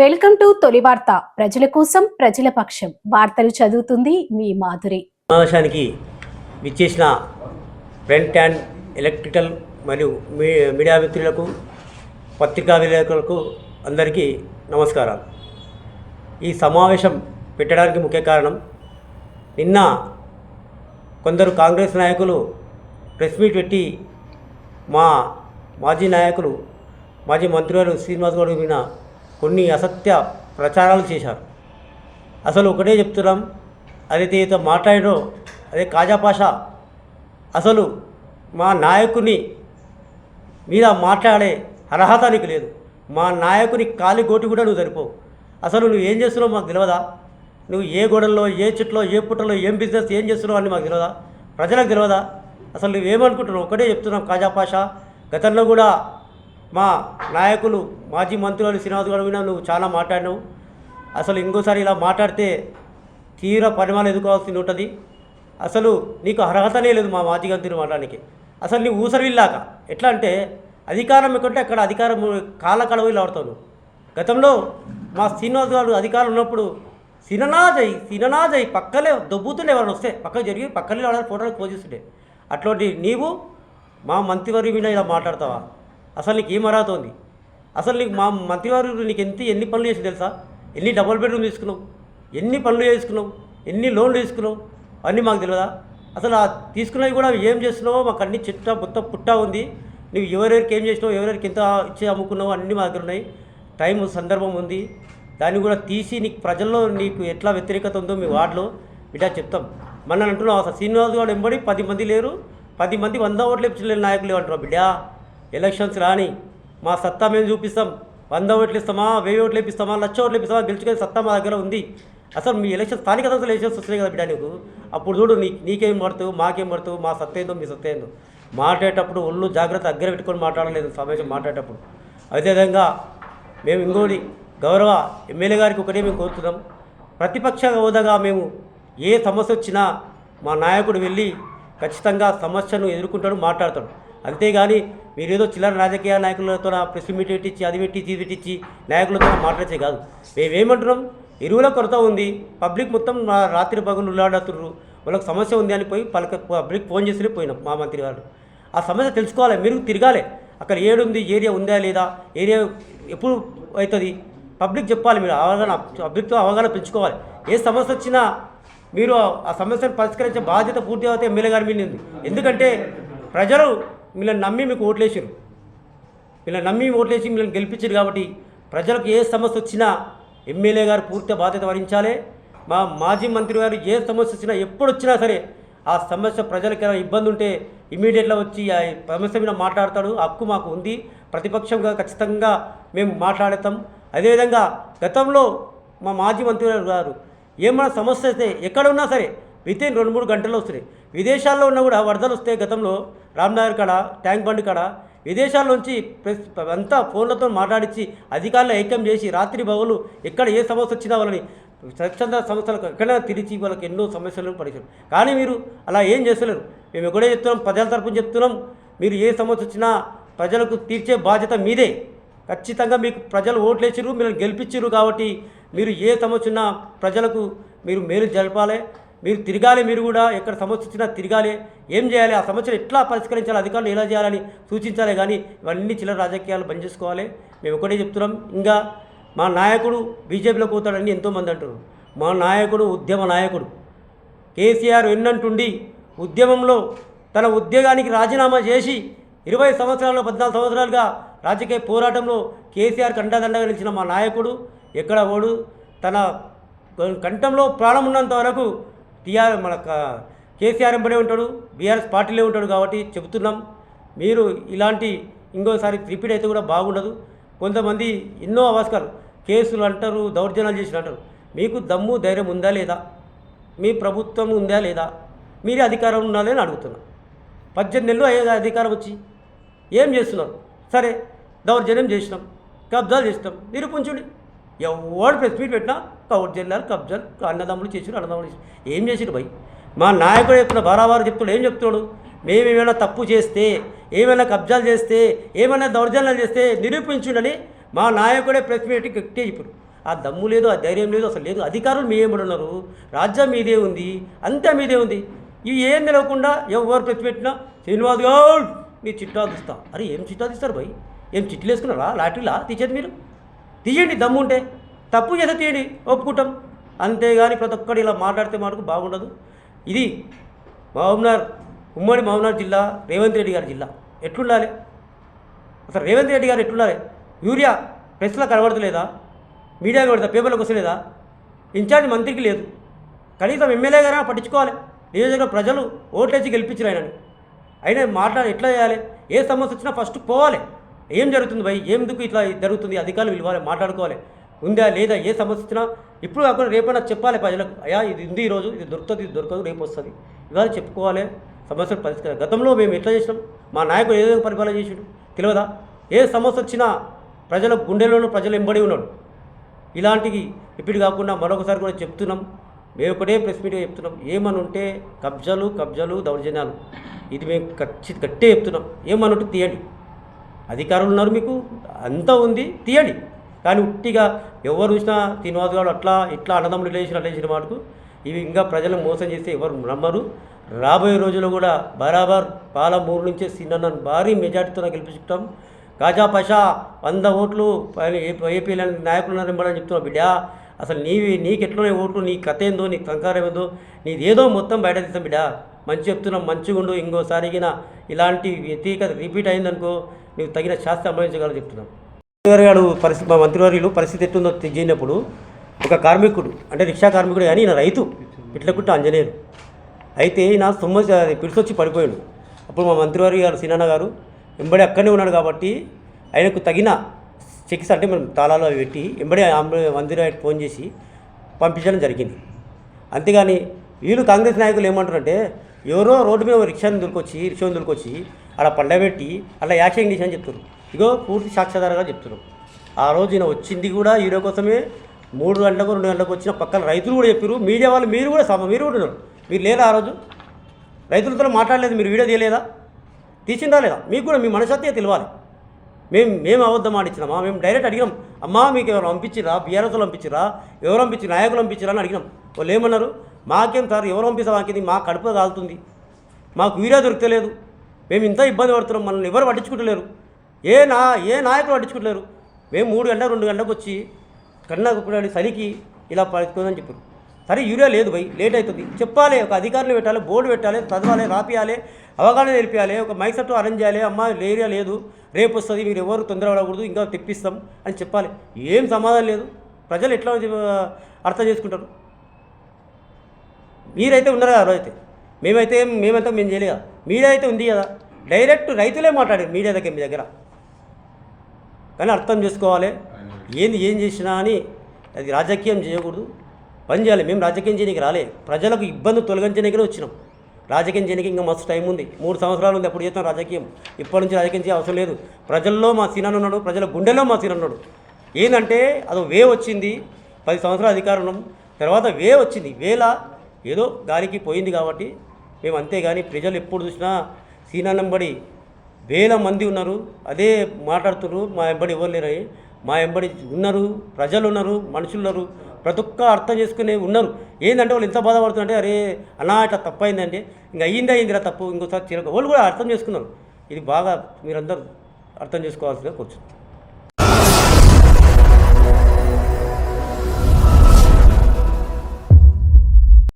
Welcome to తొలి వార్త. ప్రజల కోసం ప్రజల పక్షం. వార్తలు చదువుతుంది మీ మాధురి. సమావేశానికి విచ్చేసిన ప్రింట్ అండ్ ఎలక్ట్రికల్ మరియు మీ మీడియా మిత్రులకు పత్రికా విలేకరులకు అందరికీ నమస్కారాలు. ఈ సమావేశం పెట్టడానికి ముఖ్య కారణం నిన్న కొందరు కాంగ్రెస్ నాయకులు ప్రెస్ మీట్ పెట్టి మా మాజీ నాయకులు మాజీ మంత్రివారు శ్రీనివాస్ గౌడ్ మీద కొన్ని అసత్య ప్రచారాలు చేశారు. అసలు ఒకటే చెప్తున్నాం అదైతే ఏదో మాట్లాడో అదే కాజాపాష అసలు మా నాయకుని మీద మాట్లాడే అర్హత నీకు లేదు. మా నాయకుని కాలి గోటి కూడా నువ్వు సరిపోవు. అసలు నువ్వు ఏం చేస్తున్నావు మాకు తెలియదా నువ్వు ఏ గోడల్లో ఏ చెట్లో ఏ పుట్టలో ఏం బిజినెస్ ఏం చేస్తున్నావు అని మాకు తెలియదా ప్రజలకు తెలియదా అసలు నువ్వేమనుకుంటున్నావు? ఒకటే చెప్తున్నాం కాజాపాష గతంలో కూడా మా నాయకులు మాజీ మంత్రులు శ్రీనివాస్ గౌడ్ మీద నువ్వు చాలా మాట్లాడినావు. అసలు ఇంకోసారి ఇలా మాట్లాడితే తీవ్ర పరిమాణం ఎదుర్కోవాల్సి ఉంటుంది. అసలు నీకు అర్హతనే లేదు మా మాజీ మంత్రి మాట్లాడానికి అసలు నీ ఊసరిల్లాక ఎట్లా అంటే అధికారం ఎక్కడంటే అక్కడ అధికారం కాళ్ళ ఇలా ఆడుతావు గతంలో మా శ్రీనివాస్ గారు అధికారం ఉన్నప్పుడు సిననాజయ్ సిననాజయ్ పక్కలే దొబ్బుతుండే ఎవరైనా వస్తే పక్కకు జరిగి పక్కనే వాళ్ళని ఫోటోలు పోజిస్తుండే అట్లాంటి నీవు మా మంత్రివర్గ మీద ఇలా మాట్లాడతావా? అసలు నీకు ఏం అర్హత ఉంది? అసలు నీకు మా మంత్రివారు నీకు ఎంత ఎన్ని పనులు చేసి తెలుసా? ఎన్ని డబుల్ బెడ్రూమ్ తీసుకున్నావు? ఎన్ని పనులు చేసుకున్నావు? ఎన్ని లోన్లు తీసుకున్నావు? అన్నీ మాకు తెలియదా అసలు ఆ తీసుకున్నవి కూడా ఏం చేస్తున్నావో మాకు అన్ని చిట్ట మొత్తం పుట్టా ఉంది. నువ్వు ఎవరెవరికి ఏం చేసినావు? ఎవరెవరికి ఎంత ఇచ్చి అమ్ముకున్నావు అన్నీ మా దగ్గర ఉన్నాయి టైం సందర్భం ఉంది. దాన్ని కూడా తీసి నీకు ప్రజల్లో నీకు ఎట్లా వ్యతిరేకత ఉందో మీ వార్డులో బిడ్డ చెప్తాం. మన అంటున్నావు అసలు శ్రీనివాస్ గారు వెంబడి పది మంది లేరు. పది మంది వంద ఓట్లు ఇప్పించలేని నాయకులు అంటున్నావు బిడ్డా. ఎలక్షన్స్ రాని మా సత్తా మేము చూపిస్తాం. వంద ఓట్లు ఇస్తామా వెయ్యి ఓట్లు ఇప్పిస్తామా లక్ష ఓట్లు ఇప్పిస్తామా గెలుచుకునే సత్తా మా దగ్గర ఉంది. అసలు మీ ఎలక్షన్ స్థానిక సంస్థలు ఎలక్షన్స్ వస్తున్నాయి కదా బిడ్డ నీకు? అప్పుడు చూడు నీ నీకేం పడుతావు మాకేం పడుతావు మా సత్త ఏందో మీ సత్త ఏందో. మాట్లాడేటప్పుడు ఒళ్ళు జాగ్రత్త అగ్గర పెట్టుకొని మాట్లాడలేదు సమావేశం మాట్లాడేటప్పుడు. అదేవిధంగా మేము ఇంకోటి గౌరవ ఎమ్మెల్యే గారికి ఒకటే మేము కోరుతున్నాం. ప్రతిపక్ష హోదాగా మేము ఏ సమస్య వచ్చినా మా నాయకుడు వెళ్ళి ఖచ్చితంగా సమస్యను ఎదుర్కొంటాడు మాట్లాడతాడు. అంతేగాని మీరేదో చిల్లర రాజకీయ నాయకులతో ప్రెస్ మీట్ పెట్టించి అది పెట్టించి ఇది పెట్టించి నాయకులతో మాట్లాడే కాదు. మేమేమంటున్నాం? ఎరువుల కొరత ఉంది. పబ్లిక్ మొత్తం రాత్రి పగులు ఉల్లాడుతున్నారు వాళ్ళకి సమస్య ఉంది అని పోయి పలక పబ్లిక్ ఫోన్ చేసి పోయినాం మా మంత్రి గారు. ఆ సమస్య తెలుసుకోవాలి మీరు తిరగాలి. అక్కడ ఏడుంది ఏరియా ఉందా లేదా ఏరియా ఎప్పుడు అవుతుంది? పబ్లిక్ చెప్పాలి మీరు అవగాహన పబ్లిక్తో అవగాహన పెంచుకోవాలి. ఏ సమస్య వచ్చినా మీరు ఆ సమస్యను పరిష్కరించే బాధ్యత పూర్తి అవుతే ఎమ్మెల్యే గారి మీద ఉంది. ఎందుకంటే ప్రజలు మిమ్మల్ని నమ్మి మీకు ఓట్లేసారు మిమ్మల్ని నమ్మి ఓట్లేసి మిమ్మల్ని గెలిపించారు కాబట్టి ప్రజలకు ఏ సమస్య వచ్చినా ఎమ్మెల్యే గారు పూర్తి బాధ్యత వహించాలి. మా మాజీ మంత్రి గారు ఏ సమస్య వచ్చినా ఎప్పుడు వచ్చినా సరే ఆ సమస్య ప్రజలకి ఏమైనా ఇబ్బంది ఉంటే ఇమీడియట్గా వచ్చి ఆ సమస్య మీద మాట్లాడతాడు. హక్కు మాకు ఉంది. ప్రతిపక్షంగా ఖచ్చితంగా మేము మాట్లాడతాం. అదేవిధంగా గతంలో మా మాజీ మంత్రి గారు ఏమైనా సమస్య అయితే ఎక్కడ ఉన్నా సరే వితిన్ రెండు మూడు గంటల్లో వస్తున్నాయి విదేశాల్లో ఉన్న కూడా వరదలు వస్తే గతంలో రామ్నగర్ కాడ ట్యాంక్ బండ్ కాడ విదేశాల నుంచి అంతా ఫోన్లతో మాట్లాడించి అధికారులు ఐక్యం చేసి రాత్రి బవులు ఎక్కడ ఏ సమస్య వచ్చినా వాళ్ళని స్వచ్ఛంద సంస్థలకు ఎక్కడైనా తిరిచి వాళ్ళకి ఎన్నో సమస్యలను పడిచారు కానీ మీరు అలా ఏం చేస్తలేరు. మేము ఎక్కడే చెప్తున్నాం ప్రజల తరపున చెప్తున్నాం మీరు ఏ సమస్య వచ్చినా ప్రజలకు తీర్చే బాధ్యత మీదే. ఖచ్చితంగా మీకు ప్రజలు ఓట్లేసిరు మీరు గెలిపించారు కాబట్టి మీరు ఏ సమస్య ఉన్నా ప్రజలకు మీరు మేలు జరపాలి. మీరు తిరగాలి మీరు కూడా ఎక్కడ సమస్య వచ్చినా తిరగాలి. ఏం చేయాలి? ఆ సమస్యను ఎట్లా పరిష్కరించాలి? అధికారులు ఎలా చేయాలని సూచించాలి కానీ ఇవన్నీ చిల్లర రాజకీయాలు బంద్ చేసుకోవాలి. మేము ఒకటే చెప్తున్నాం. ఇంకా మా నాయకుడు బీజేపీలోకి పోతాడని ఎంతోమంది అంటారు. మా నాయకుడు ఉద్యమ నాయకుడు. కేసీఆర్ ఎన్నంటుండి ఉద్యమంలో తన ఉద్యోగానికి రాజీనామా చేసి ఇరవై సంవత్సరాలు పద్నాలుగు సంవత్సరాలుగా రాజకీయ పోరాటంలో కేసీఆర్ కండదండగా నిలిచిన మా నాయకుడు ఎక్కడ ఓడు తన కంఠంలో ప్రాణం ఉన్నంత వరకు టీఆర్ మన కేసీఆర్ ఎంబడే ఉంటాడు బీఆర్ఎస్ పార్టీలో ఉంటాడు కాబట్టి చెబుతున్నాం. మీరు ఇలాంటి ఇంకోసారి రిపీట్ అయితే కూడా బాగుండదు. కొంతమంది ఎన్నో అవస్కాలు కేసులు అంటారు దౌర్జన్యాలు చేసిన అంటారు. మీకు దమ్ము ధైర్యం ఉందా లేదా? మీ ప్రభుత్వం ఉందా లేదా? మీరే అధికారం ఉండాలి అని అడుగుతున్నా. పద్దెనిమిది నెలలు అయ్యే అధికారం వచ్చి ఏం చేస్తున్నారు? సరే దౌర్జన్యం చేసినాం కబ్జాలు చేసినాం నిరూపించుడి. ఎవడు ప్రెస్ మీట్ పెట్టినా దౌర్జన్యాలు కబ్జాలు అన్నదమ్ములు చేసారు అన్నదమ్ములు చేసి ఏం చేసిరు భయ్ మా నాయకుడు చెప్తున్న బారాబారు చెప్తున్నాడు ఏం చెప్తున్నాడు మేము ఏమైనా తప్పు చేస్తే ఏమైనా కబ్జాలు చేస్తే ఏమైనా దౌర్జన్యాలు చేస్తే నిరూపించుండని మా నాయకుడే ప్రెస్ మీట్ గట్టి చెప్పారు ఆ దమ్ము లేదు ఆ ధైర్యం లేదు అసలు లేదు. అధికారులు మీ ఉన్నారు? రాజ్యం మీదే ఉంది అంతా మీదే ఉంది. ఇవి ఏం నిలవకుండా ఎవరు ప్రతిపెట్టినా శ్రీనివాస్ గౌడ్ మీరు చిట్టా తీస్తా. అరే ఏం చిట్టా తీస్తారు భయ్ ఏం చిట్లు వేసుకున్నారా? లాటరీలా తీసేది మీరు? తీయండి దమ్ము ఉంటే తప్పు చేత తీయండి ఒప్పుకుంటాం. అంతేగాని ప్రతి ఒక్కడు ఇలా మాట్లాడితే మనకు బాగుండదు. ఇది మహబూబ్నగర్ ఉమ్మడి మహబూబ్నగర్ జిల్లా రేవంత్ రెడ్డి గారి జిల్లా. ఎట్లుండాలి? అసలు రేవంత్ రెడ్డి గారు ఎట్లున్నారు యూరియా ప్రెస్లో కనబడతలేదా? మీడియా కనబడతా పేపర్లకు వస్తలేదా? ఇన్ఛార్జ్ మంత్రికి లేదు. కనీసం ఎమ్మెల్యే గారా పట్టించుకోవాలి. నియోజకవర్గ ప్రజలు ఓట్లేసి గెలిపించారు ఆయనని. అయినా మాట్లాడి ఎట్లా చేయాలి? ఏ సమస్య వచ్చినా ఫస్ట్ పోవాలి. ఏం జరుగుతుంది భయ్? ఎందుకు ఇట్లా జరుగుతుంది? అధికారులు పిలవాలి మాట్లాడుకోవాలి. ఉందా లేదా? ఏ సమస్య వచ్చినా ఇప్పుడు కాకుండా రేపైనా చెప్పాలి ప్రజలకు. అయ్యా ఇది ఉంది ఈరోజు ఇది దొరుకుతుంది ఇది దొరకదు రేపు వస్తుంది. ఇవాళ చెప్పుకోవాలి. సమస్యలు పరిష్కారం. గతంలో మేము ఎట్లా చేసినాం? మా నాయకుడు ఏ విధంగా పరిపాలన చేసాడు? తెలియదా? ఏ సమస్య వచ్చినా ప్రజల గుండెలోనూ ప్రజలు ఎంబడి ఉన్నాడు. ఇలాంటివి ఇప్పుడు కాకుండా మరొకసారి కూడా చెప్తున్నాం. మేము ఒకటే ప్రెస్ మీట్గా చెప్తున్నాం. ఏమని ఉంటే కబ్జాలు కబ్జాలు దౌర్జన్యాలు. ఇది మేము ఖచ్చి గట్టే చెప్తున్నాం. ఏమని ఉంటే తీయండి. అధికారులు ఉన్నారు మీకు అంతా ఉంది తీయండి. కానీ ఉట్టిగా ఎవరు చూసినా శ్రీనివాస్ గారు అట్లా ఇట్లా అన్నదమ్ములు లేచిన చేసిన మాటకు. ఇవి ఇంకా ప్రజలను మోసం చేస్తే ఎవరు నమ్మరు. రాబోయే రోజుల్లో కూడా బరాబర్ పాలమూరు నుంచే సిన్న భారీ మెజార్టీతో గెలిపించుకుంటాం. కాజా పషా వంద ఓట్లు ఏపీ నాయకులు నింపడని చెప్తున్నా బిడ్డ. అసలు నీవి నీకెట్లోనే ఓట్లు? నీ కథ ఏందో? నీ కంకారం ఏందో? నీదేదో మొత్తం బయట తీస్తాం బిడ్డ. మంచి చెప్తున్నాం మంచిగా ఉండు ఇంకోసారిగిన ఇలాంటి వ్యతిరేకత రిపీట్ అయిందనుకో నీవు తగిన శాస్త్ర అమలుంచగలని చెప్తున్నాం. మంత్రివారి గారు పరిస్థితి మా మంత్రివర్యులు పరిస్థితి ఎట్టుందో తెలియనప్పుడు ఒక కార్మికుడు అంటే రిక్షా కార్మికుడు కానీ ఈయన రైతు ఇట్లకుట్ట ఆంజనేయుడు అయితే ఈయన సొమ్మ పిలిచొచ్చి పడిపోయాడు. అప్పుడు మా మంత్రివారి గారు సినాన్న గారు వెంబడి అక్కడనే ఉన్నాడు కాబట్టి ఆయనకు తగిన చికిత్స అంటే మనం తాళాలు అవి పెట్టి వెంబడి మందిరానికి ఫోన్ చేసి పంపించడం జరిగింది. అంతేగాని వీళ్ళు కాంగ్రెస్ నాయకులు ఏమంటారంటే ఎవరో రోడ్డు మీద రిక్షాని దొరికొచ్చి రిక్షాని దొరికొచ్చి అలా పండబెట్టి అలా యాక్షన్ చేసి అని చెప్తారు ఇగో పూర్తి సాక్ష్యాధారంగా చెప్తున్నారు ఆ రోజు ఈయన వచ్చింది కూడా హీరో కోసమే మూడు గంటలకు రెండు గంటలకు వచ్చిన పక్కన రైతులు కూడా చెప్పారు మీడియా వాళ్ళు మీరు కూడా సమ మీరు కూడా ఉన్నారు. మీరు లేదా ఆ రోజు? రైతులతో మాట్లాడలేదు. మీరు వీడియో తీయలేదా? తీసిందా లేదా? మీకు కూడా మీ మనసత్తే తెలియాలి. మేము మేము అబద్ధం ఆడిచ్చినామా? మేము డైరెక్ట్ అడిగినాం. అమ్మా మీకు ఎవరు పంపించిరా బీఆర్ఎస్లో పంపించిరా ఎవరు పంపించి నాయకులు పంపించిరా అని అడిగినాం. వాళ్ళు ఏమన్నారు? మాకేం సార్? ఎవరు పంపిస్తా మాకేది? మా కడుపు కాలుతుంది. మాకు వీడియో దొరకలేదు మేము ఇంత ఇబ్బంది పడుతున్నాం మనల్ని ఎవరు పట్టించుకుంటలేరు. ఏ నా ఏ నాయకులు పట్టించుకుంటలేరు. మేము మూడు గంటల రెండు గంటలకు వచ్చి కన్నా చలికి ఇలా పడుతుందని చెప్పారు. సరే యూరియా లేదు భయ్ లేట్ అవుతుంది. చెప్పాలి ఒక అధికారులు పెట్టాలి బోర్డు పెట్టాలి చదవాలి రాపియాలి అవగాహన నేర్పియాలి ఒక మైసట్టు అరేంజ్ చేయాలి అమ్మ ఏరియా లేదు రేపు వస్తుంది మీరు ఎవరు తొందరపడకూడదు ఇంకా తెప్పిస్తాం అని చెప్పాలి. ఏం సమాధానం లేదు. ప్రజలు ఎట్లా అర్థం చేసుకుంటారు? మీరైతే ఉన్నారు కదా ఆ రోజైతే? మేమైతే మేమంతా మేమైతే మేము చేయలేదు? కదా మీడియా అయితే ఉంది కదా. డైరెక్ట్ రైతులే మాట్లాడారు మీడియా దగ్గర మీ దగ్గర. కానీ అర్థం చేసుకోవాలి. ఏంది ఏం చేసినా అని అది రాజకీయం చేయకూడదు. పని చేయాలి. మేము రాజకీయం చేయడానికి రాలే. ప్రజలకు ఇబ్బంది తొలగించడానికే వచ్చినాం. రాజకీయం చేయడానికి ఇంకా మస్తు టైం ఉంది. మూడు సంవత్సరాలు ఉంది అప్పుడు చేస్తాం రాజకీయం. ఇప్పటి నుంచి రాజకీయం చేయ అవసరం లేదు. ప్రజల్లో మా సీనన్ ఉన్నాడు ప్రజల గుండెల్లో మా సీనన్ ఉన్నాడు. ఏంటంటే అది వే వచ్చింది. పది సంవత్సరాల అధికారం తర్వాత వే వచ్చింది. వేల ఏదో గాలికి పోయింది కాబట్టి మేము అంతేగాని ప్రజలు ఎప్పుడు చూసినా సీనానంబడి వేల మంది ఉన్నారు. అదే మాట్లాడుతున్నారు. మా ఎంబడి ఎవరు లేరని. మా ఎంబడి ఉన్నారు. ప్రజలు ఉన్నారు. మనుషులు ఉన్నారు. ప్రతి ఒక్క అర్థం చేసుకునే ఉన్నారు. ఏంటంటే వాళ్ళు ఎంత బాధపడుతుందంటే అరే అన్నా ఇట్లా తప్పు అయిందంటే ఇంకా అయ్యిందా అయిందిరా తప్పు. ఇంకోసారి చిరక వాళ్ళు కూడా అర్థం చేసుకున్నారు. ఇది బాగా మీరందరూ అర్థం చేసుకోవాల్సిందిగా కూర్చుంది